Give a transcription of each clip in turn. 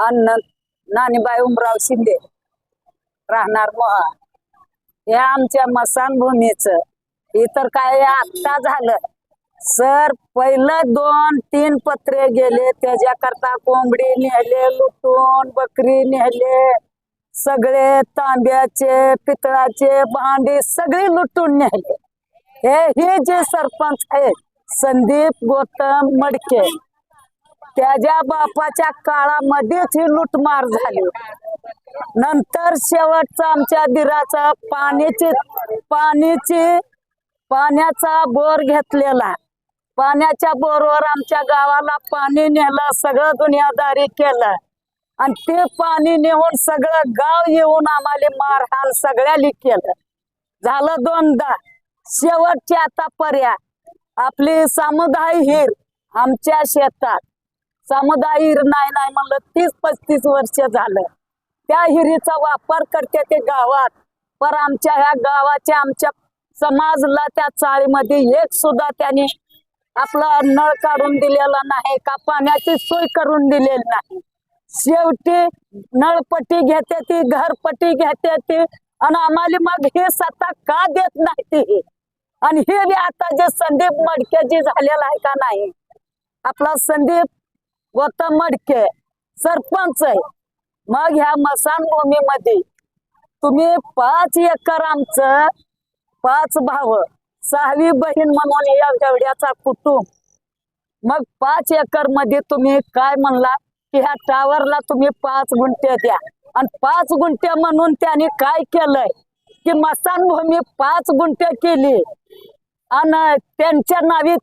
अन्न नानीबाई उमराव शिंदे राहणार मोहा हे आमच्या मसान भूमीच इतर काय आत्ता झालं. सर पहिलं दोन तीन पत्रे गेले. त्याच्याकरता कोंबडी नेहले लुटून बकरी नेहले. सगळे तांब्याचे पितळाचे भांडी सगळे लुटून नेहले. हे हे जे सरपंच आहे संदीप गौतम मडके त्याच्या बापाच्या काळामध्येच ही लुटमार झाली. नंतर शेवटचा आमच्या दिराचा पाण्याची पाण्याची पाण्याचा बोर घेतलेला. पाण्याच्या बोरवर आमच्या गावाला पाणी नेलं सगळं दुनियादारी केलं. आणि ते पाणी नेऊन सगळं गाव येऊन आम्हाला मारहाण सगळ्याली केलं. झालं दोनदा. शेवटची आता पर्याय. आपली समुदाय हिर आमच्या शेतात. समुदाय हिर नाही नाही म्हणलं तीस पस्तीस वर्ष झालं. त्या हिरीचा वापर करते ते गावात. पर आमच्या ह्या गावाच्या आमच्या समाजला त्या चाळीमध्ये एक सुद्धा त्यांनी आपला नळ काढून दिलेला नाही का पाण्याची सोय करून दिलेली नाही. शेवटी नळपट्टी घेते ती घरपट्टी घेते ती आणि आम्हाला मग हे सत्ता का देत नाही ती? आणि हे बी आता जे संदीप मडके जे झालेला आहे का नाही? आपला संदीप गौतम मडके. सरपंच आहे. मग ह्या मसानभूमीमध्ये तुम्ही पाच एकर आमचं पाच भाव सहावी बहीण म्हणून या एवढ्याचा कुटुंब. मग पाच एकरमध्ये तुम्ही काय म्हणला? की ह्या टावरला तुम्ही पाच गुंठे द्या. आणि पाच गुंठे म्हणून त्यांनी काय केलंय? की मसानभूमी पाच गुंठे केली. आणि त्यांच्या नावी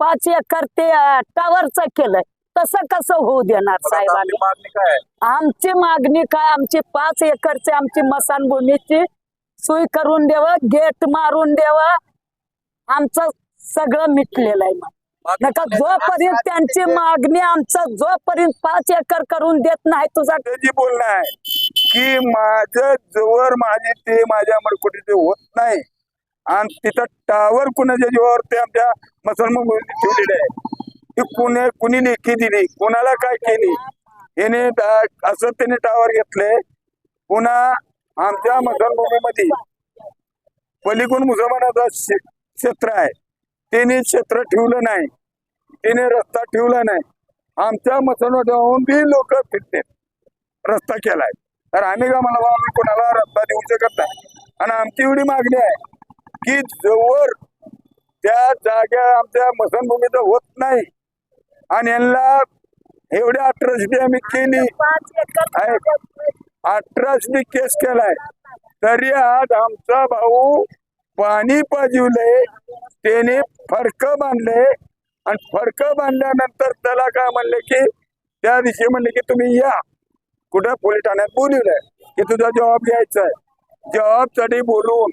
पाच एकर ते टावरचं केलंय. तसं कसं होऊ देणार साहेबांनी? मागणी काय? आहे? आमची मागणी काय? आमची पाच एकरची आमची मसानभूमीची सोय करून द्यावं गेट मारून द्यावं. आमचं सगळं मिटलेलं आहे मग. नका जोपर्यंत त्यांची मागणी आमचं जोपर्यंत पाच एकर करून देत नाही तुझा ते जी बोलणं आहे की माझं जवळ माझे ते माझ्या मडकुटीचे होत नाही. आणि तिथं टावर कुणाच्या जीवावर ते आमच्या मुलींनी ठेवलेले आहे. की कुणी कुणी लेखी दिली कुणाला काय केली? याने असं त्याने टावर घेतले. पुन्हा आमच्या मुसलमानमध्ये पलीकडून मुसलमानाचा क्षेत्र आहे. त्याने क्षेत्र ठेवलं नाही. त्याने रस्ता ठेवला नाही. आमच्या मुसलमानाहून बी लोक फिरते रस्ता केलाय. तर आम्ही का मला आम्ही कोणाला रस्ता देऊ शकत नाही? आणि आमची एवढी मागणी आहे की जवळ त्या जागा आमच्या मसनभूमीचा होत नाही आणि यांना एवढ्या अट्रॉसिटी आम्ही केली. अठराशे केस केलाय. तरी आज आमचा भाऊ पाणी पाजिवलंय त्याने फडक बांधले. आणि फडक बांधल्यानंतर त्याला काय म्हणले की त्या दिवशी म्हणले की तुम्ही या. कुठं पोलीस ठाण्यात बोलवलंय? की तुझा जबाब घ्यायचा आहे जबाबसाठी बोलून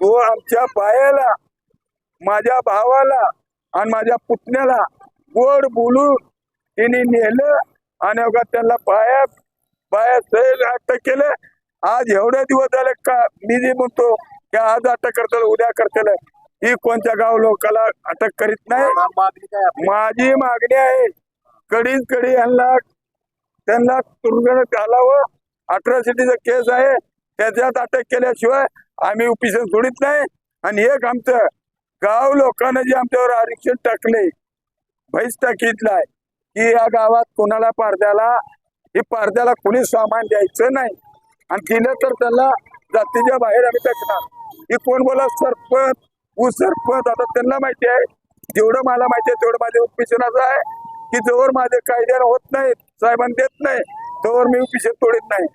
तो आमच्या पायाला माझ्या भावाला आणि माझ्या पुतण्याला गोड बोलून तिने नेलं आणि अवघा त्यांना पाया पाया सहज अटक केलं. आज एवढे दिवस झाले का मी जे म्हणतो की आज अटक करताल उद्या करताल. ही कोणत्या गाव लोकाला अटक करीत नाही? माझी मागणी आहे. कडीच कडी यांना त्यांना तुरुंगात घालावं. अट्रॉसिटीचा केस आहे. त्याच्यात अटक केल्याशिवाय आम्ही उपिशन सोडित नाही. आणि एक आमचं गाव लोकांना जे आमच्यावर आरक्षण टाकले भैस टाकीतलाय की या गावात कोणाला पारद्याला हे पारद्याला कोणी सामान द्यायचं नाही. आणि दिलं तर त्याला जातीच्या बाहेर आम्ही टाकणार. ही कोण बोला सरपंच ऊ आता त्यांना माहिती आहे. जेवढं मला माहिती आहे तेवढं माझ्या उपिशनाचं आहे. की जोवर माझे कायद्यानं होत नाही साहेबांनी देत नाही तोवर मी उपिशन तोडीत नाही.